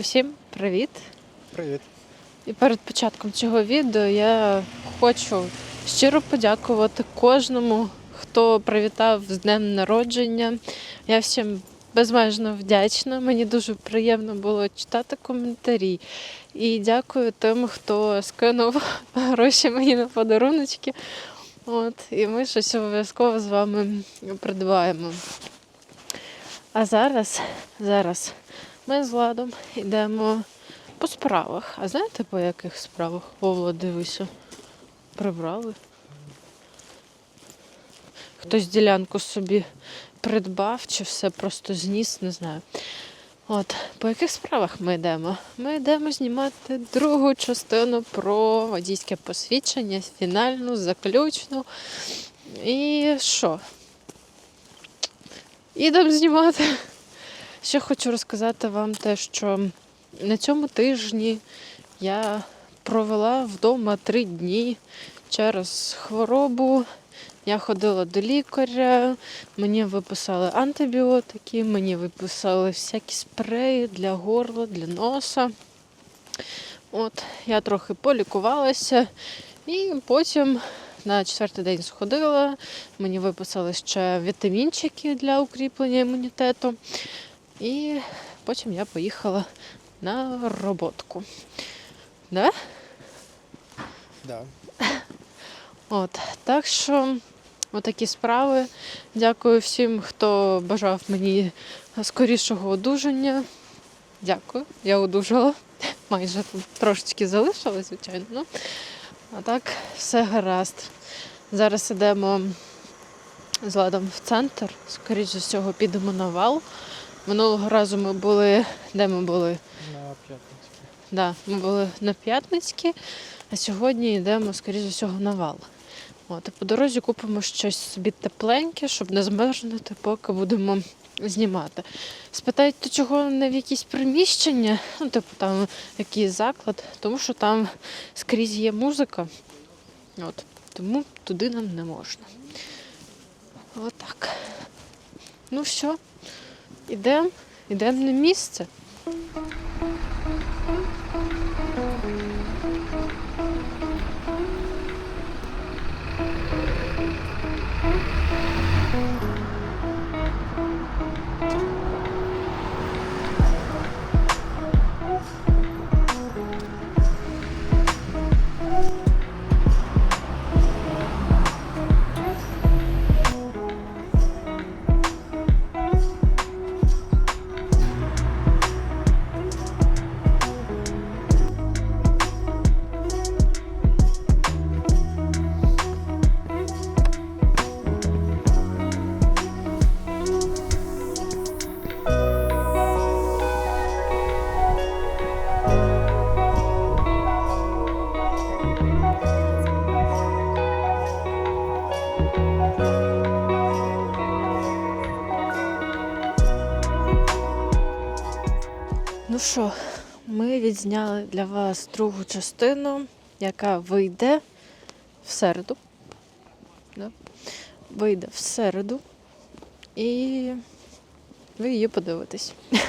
Усім привіт! Привіт. І перед початком цього відео я хочу щиро подякувати кожному, хто привітав з днем народження. Я всім безмежно вдячна. Мені дуже приємно було читати коментарі. І дякую тим, хто скинув гроші мені на подаруночки. От, і ми щось обов'язково з вами придбаємо. А зараз, зараз ми з Владом йдемо по справах. А знаєте, по яких справах? Вова, дивися. Прибрали. Хтось ділянку собі придбав чи все просто зніс, не знаю. От, по яких справах ми йдемо? Ми йдемо знімати другу частину про водійське посвідчення, фінальну, заключну. І що? Ідемо знімати. Ще хочу розказати вам те, що на цьому тижні я провела вдома три дні через хворобу. Я ходила до лікаря, мені виписали антибіотики, мені виписали всякі спреї для горла, для носа. От, я трохи полікувалася і потім на четвертий день сходила. Мені виписали ще вітамінчики для укріплення імунітету. І потім я поїхала на роботку. Да? Да. От, так що отакі справи. Дякую всім, хто бажав мені скорішого одужання. Дякую, я одужала. Майже трошечки залишилось, звичайно. Ну, а так, все гаразд. Зараз йдемо з Ладом в центр. Скоріше всього, підемо на вал. Минулого разу ми були. Де ми були? На п'ятницю. Да, ми були на П'ятницькій, а сьогодні йдемо, скоріше всього, на вал. От, і по дорозі купимо щось собі тепленьке, щоб не змерзнути, поки будемо знімати. Спитаєте, чого не в якісь приміщення, ну, типу там якийсь заклад, тому що там скрізь є музика. От, тому туди нам не можна. Отак. Ну що, ідемо, ідемо на місце. Другу частину, яка вийде в середу. Да? Вийде в середу. І ви її подивитесь.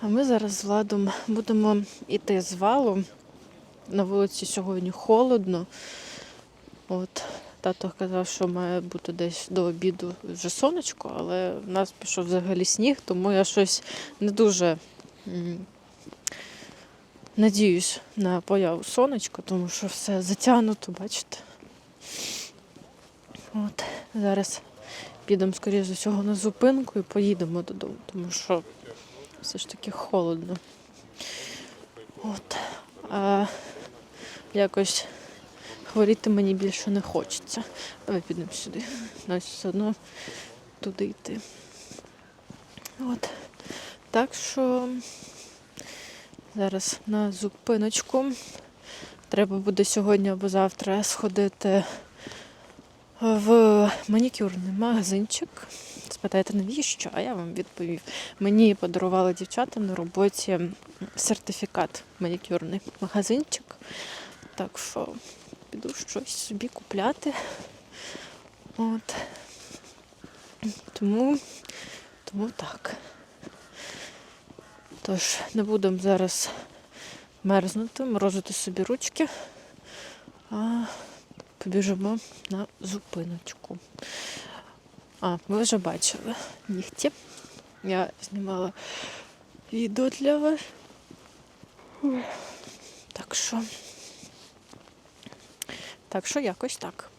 А ми зараз з Владом будемо йти з валу. На вулиці сьогодні холодно. От, тато казав, що має бути десь до обіду вже сонечко, але в нас пішов взагалі сніг, тому я щось не дуже надіюсь на появу сонечка, тому що все затягнуто, бачите. От, зараз підемо, скоріше за всього, на зупинку і поїдемо додому, тому що все ж таки холодно. От. А якось хворіти мені більше не хочеться. Давай підемо сюди. Нас все одно туди йти. От. Так що зараз на зупиночку. Треба буде сьогодні або завтра сходити в манікюрний магазинчик. Спитайте, навіщо? А я вам відповів. Мені подарували дівчата на роботі сертифікат манікюрний магазинчик. Так що піду щось собі купляти. От. Тому, тому так. Тож не будемо зараз мерзнути, морозити собі ручки, а побіжимо на зупиночку. А, ви вже бачили нігті. Я знімала відео для вас. Так що. Так що якось так.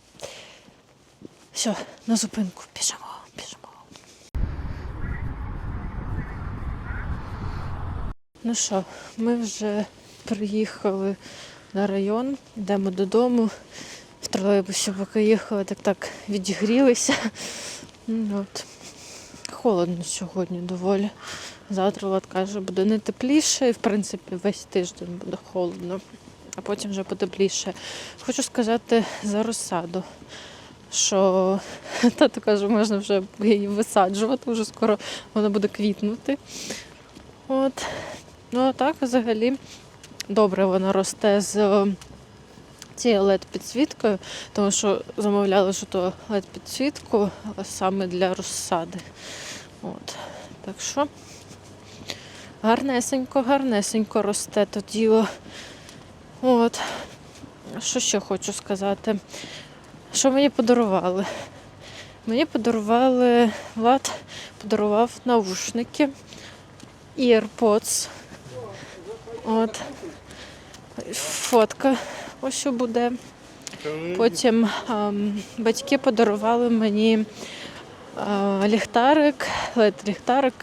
Все, на зупинку біжимо. Ну що, ми вже приїхали на район, йдемо додому. В тролейбусі поки їхали, так так відігрілися. Ну, От. Холодно сьогодні доволі. Завтра Влад каже, буде не тепліше, і в принципі весь тиждень буде холодно, а потім вже потепліше. Хочу сказати за розсаду, що тато каже, можна вже її висаджувати, вже скоро вона буде квітнути. От. Ну а так взагалі добре вона росте з е, цією LED-підсвіткою, тому що замовляли що то LED-підсвітку саме для розсади. От. Так що гарнесенько, гарнесенько росте то діло. От. Що ще хочу сказати? Що мені подарували? Мені подарували, Влад подарував наушники AirPods. От. Фотка ось що буде. Потім ем, батьки подарували мені е, ліхтарик, лед-ліхтарик,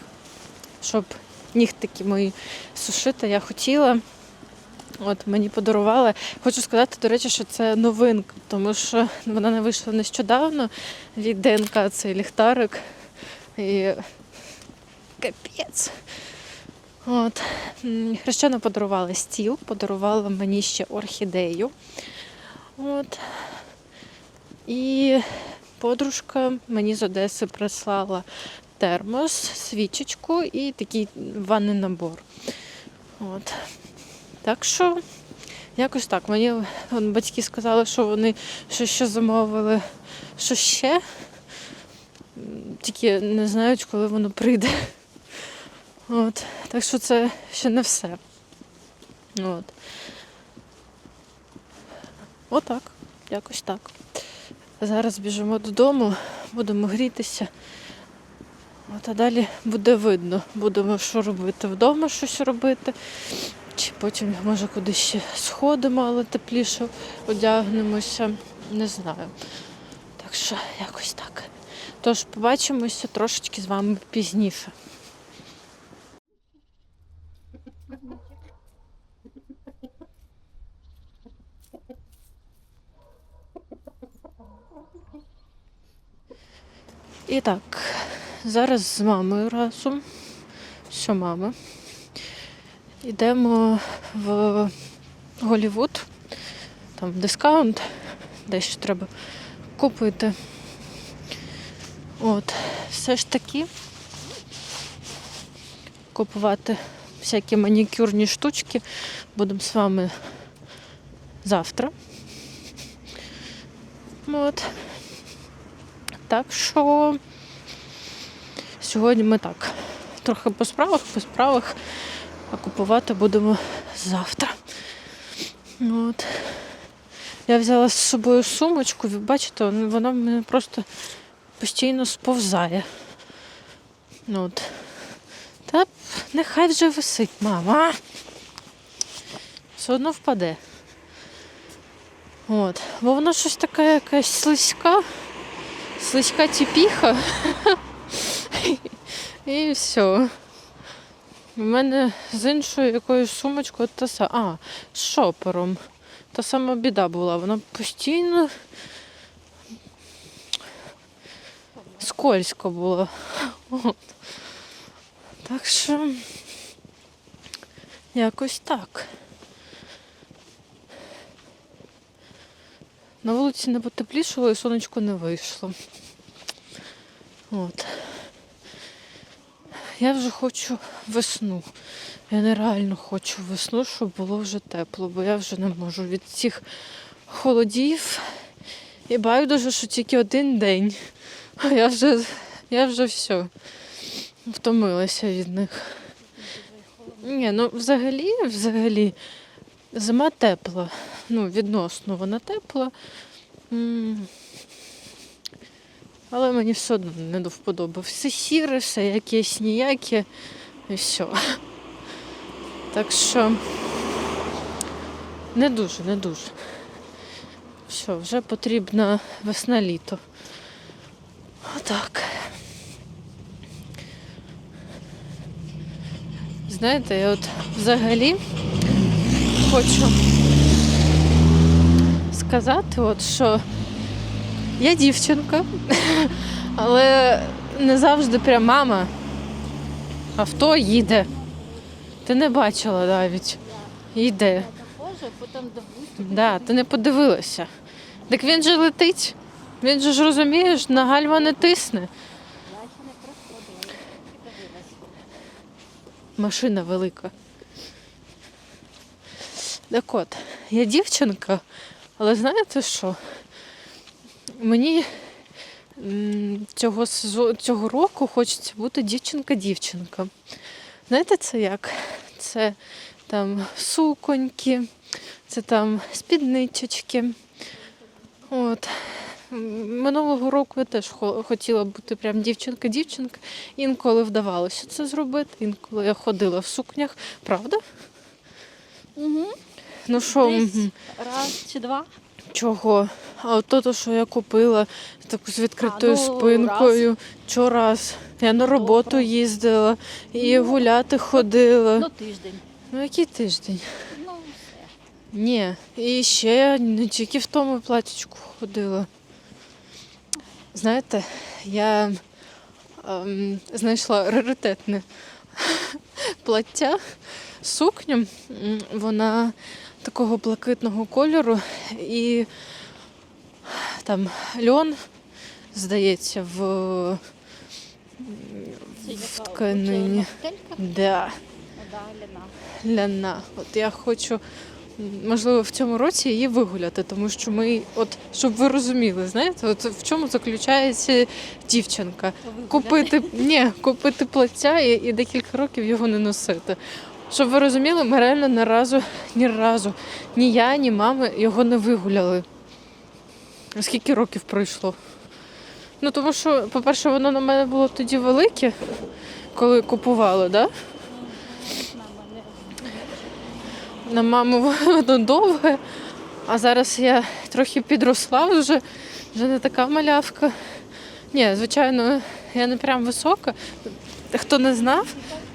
щоб нігтики мої сушити. Я хотіла. От мені подарували. Хочу сказати, до речі, що це новинка, тому що вона не вийшла нещодавно від ДНК цей ліхтарик. І капець. От. Хрещена подарувала стіл, подарувала мені ще орхідею. От. І подружка мені з Одеси прислала термос, свічечку і такий ванний набор. От. Так що, якось так. Мені вон, батьки сказали, що вони що ще замовили, що ще. Тільки не знають, коли воно прийде. От. Так що це ще не все. От. Отак, якось так. Зараз біжимо додому, будемо грітися. От, а далі буде видно. Будемо що робити вдома, щось робити. Чи потім, може, кудись ще сходимо, але тепліше одягнемося. Не знаю. Так що якось так. Тож побачимося трошечки з вами пізніше. І так, зараз з мамою разом, що мама. Йдемо в Голівуд, там дискаунт, дещо треба купити. От, все ж таки купувати всякі манікюрні штучки будемо з вами завтра. От. Так що сьогодні ми так. Трохи по справах, по справах, а купувати будемо завтра. От. Я взяла з собою сумочку, ви бачите, вона в мене просто постійно сповзає. От. Та нехай вже висить, мама. Все одно впаде. От. Бо вона щось така якась слизька слизька тіпіха. І все. У мене з іншою якоюсь сумочкою та са. А, з шопером. Та сама біда була. Вона постійно скользко була. От. Так що якось так. На вулиці не потеплішало і сонечко не вийшло. От. Я вже хочу весну. Я нереально хочу весну, щоб було вже тепло, бо я вже не можу від цих холодів. І байдуже, що тільки один день. А я вже, я вже все втомилася від них. Ні, ну взагалі, взагалі, зима тепла. Ну, відносно вона тепла. Але мені все одно не до вподоби. Все сіре, все якесь ніяке і все. Так що не дуже, не дуже. Все, вже потрібна весна-літо. Отак. Знаєте, я от взагалі хочу сказати, от, що я дівчинка, але не завжди прям мама. Авто їде. Ти не бачила навіть. Їде. Да, ти не подивилася. Так він же летить. Він же ж розумієш, на гальма не тисне. Машина велика. Так от, я дівчинка, але знаєте що? Мені цього, цього року хочеться бути дівчинка-дівчинка. Знаєте, це як? Це там суконьки, це там спідничечки. От. Минулого року я теж хотіла бути прям дівчинка-дівчинка. Інколи вдавалося це зробити, інколи я ходила в сукнях. Правда? Угу. Ну що, Десь раз чи два. чого? А от то, що я купила таку з відкритою А, ну, спинкою. Раз? Я на роботу Добре. їздила і Ну, гуляти ходила. Ну, тиждень. Ну який тиждень? Ну, все. Ні. І ще я не тільки в тому платічку ходила. Знаєте, я ем, знайшла раритетне плаття, сукню. Вона такого блакитного кольору і там льон, здається, в, в тканині. Да. Ляна. От я хочу, можливо, в цьому році її вигуляти, тому що ми, от щоб ви розуміли, знаєте, от в чому заключається дівчинка. Купити ні, купити плаття і, і декілька років його не носити. Щоб ви розуміли, ми реально ні разу, ні разу, ні я, ні мама його не вигуляли. Скільки років пройшло? Ну, тому що, по-перше, воно на мене було тоді велике, коли купували, да? На маму воно довге, а зараз я трохи підросла вже, вже не така малявка. Ні, звичайно, я не прям висока. Хто не знав,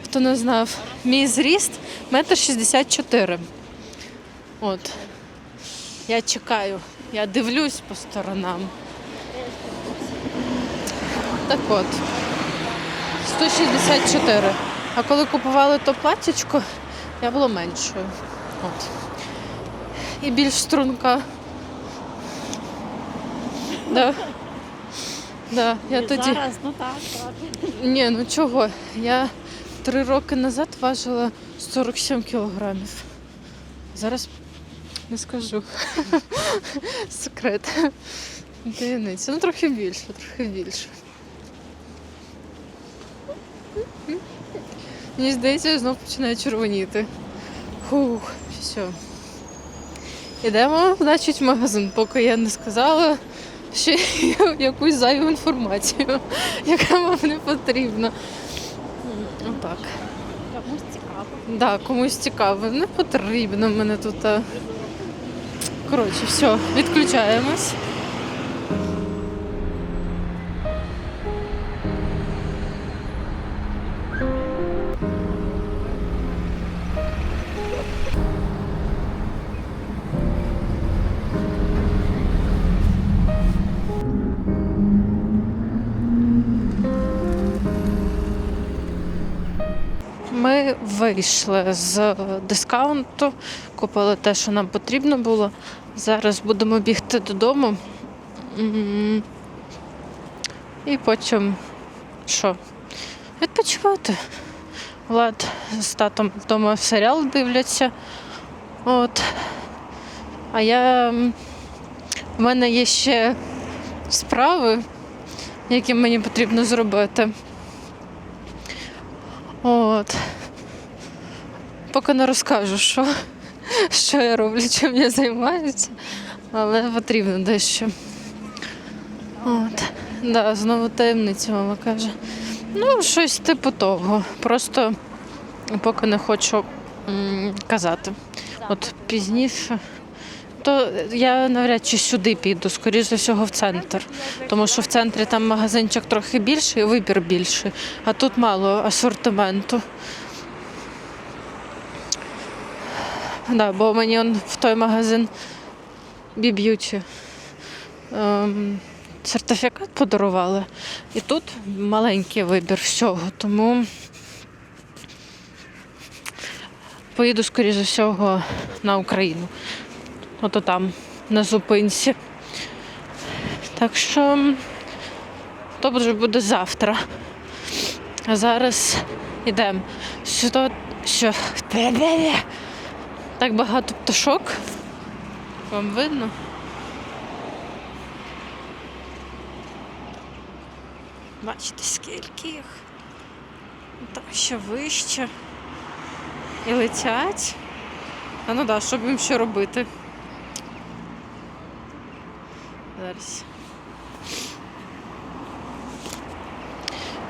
хто не знав, мій зріст метр шістдесят. От. Я чекаю, я дивлюсь по сторонам. Так от. 164. А коли купували то платічко, я була меншою. От. І більш струнка. Да. Да, я тоді. Зараз, ну так, так. Ні, ну чого? Я три роки назад важила 47 кілограмів. Зараз не скажу. Секрет. Таємниця. Ну трохи більше, трохи більше. Мені здається, я знов починаю червоніти. Фух, все. Ідемо, значить, в магазин, поки я не сказала ще якусь зайву інформацію, яка вам не потрібна. Отак. Комусь цікаво. Да, комусь цікаво, не потрібно мене тут. Коротше, все, відключаємось. Ми вийшли з дискаунту, купили те, що нам потрібно було. Зараз будемо бігти додому. І потім що? Відпочивати. Влад з татом вдома серіал дивляться. От. А я. в мене є ще справи, які мені потрібно зробити. От. Поки не розкажу, що, що я роблю, чим я займаюся, але потрібно дещо. От. Да, знову таємниця, мама каже. Ну, щось типу того. Просто поки не хочу м, казати. От пізніше. То я навряд чи сюди піду, скоріше за всього в центр. Тому що в центрі там магазинчик трохи більший, вибір більший, а тут мало асортименту. Да, бо мені он в той магазин B-Beauty ем, сертифікат подарували. І тут маленький вибір всього, тому поїду, скоріше всього, на Україну. Ото там, на зупинці. Так що то вже буде завтра. А зараз йдемо. Сюди, що. Так багато пташок. Вам видно? Бачите, скільки їх? Так ще вище. І летять. А ну да, щоб їм ще робити. Зараз.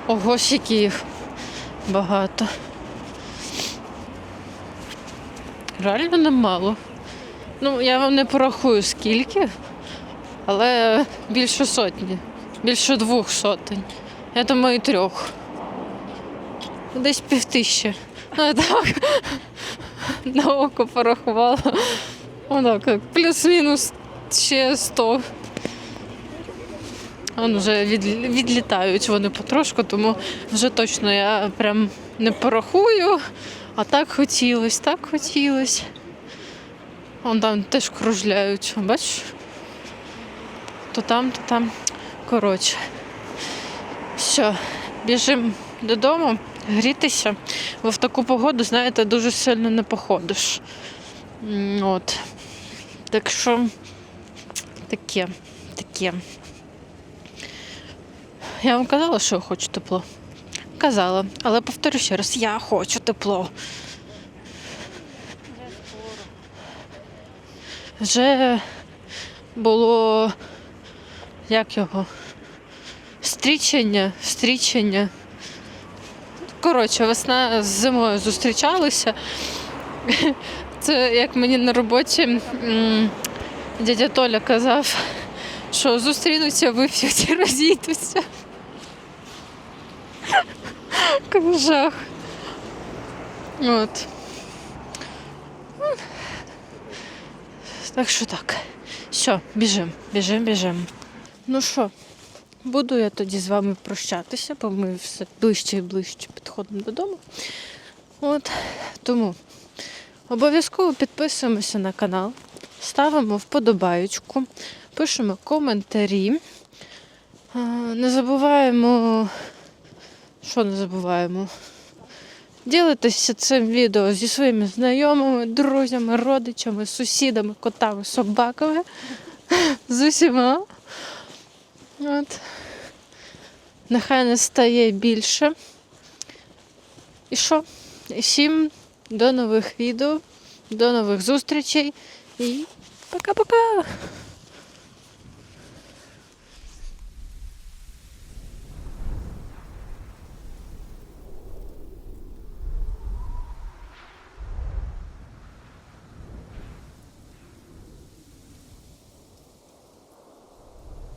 Ого, скільки їх багато. Реально немало. Ну, я вам не порахую скільки, але більше сотні, більше двох сотень. Я думаю, трьох. Десь півтисячі. Ну, так на око порахувала. Отак, плюс-мінус ще 100. Вон вже від, відлітають вони потрошку, тому вже точно я прям не порахую. А так хотілось, так хотілось. Вон там теж кружляють, бачиш? То там, то там. Коротше. Все, біжимо додому, грітися, бо в таку погоду, знаєте, дуже сильно не походиш. От. Так що таке, таке. Я вам казала, що я хочу тепло. Казала, але повторю ще раз, я хочу тепло. Вже було як його? Стрічення, стрічення. Коротше, весна з зимою зустрічалися. Це як мені на роботі дядя Толя казав, що зустрінуться, вип'ють і розійдуться. Жах. От. Так що так. Все, біжим, біжим, біжим. Ну що, буду я тоді з вами прощатися, бо ми все ближче і ближче підходимо додому. От, тому обов'язково підписуємося на канал, ставимо вподобаючку, пишемо коментарі. Не забуваємо, що не забуваємо? Ділитися цим відео зі своїми знайомими, друзями, родичами, сусідами, котами, собаками. З усіма. От. Нехай не стає більше. І що? І всім до нових відео, до нових зустрічей і пока-пока!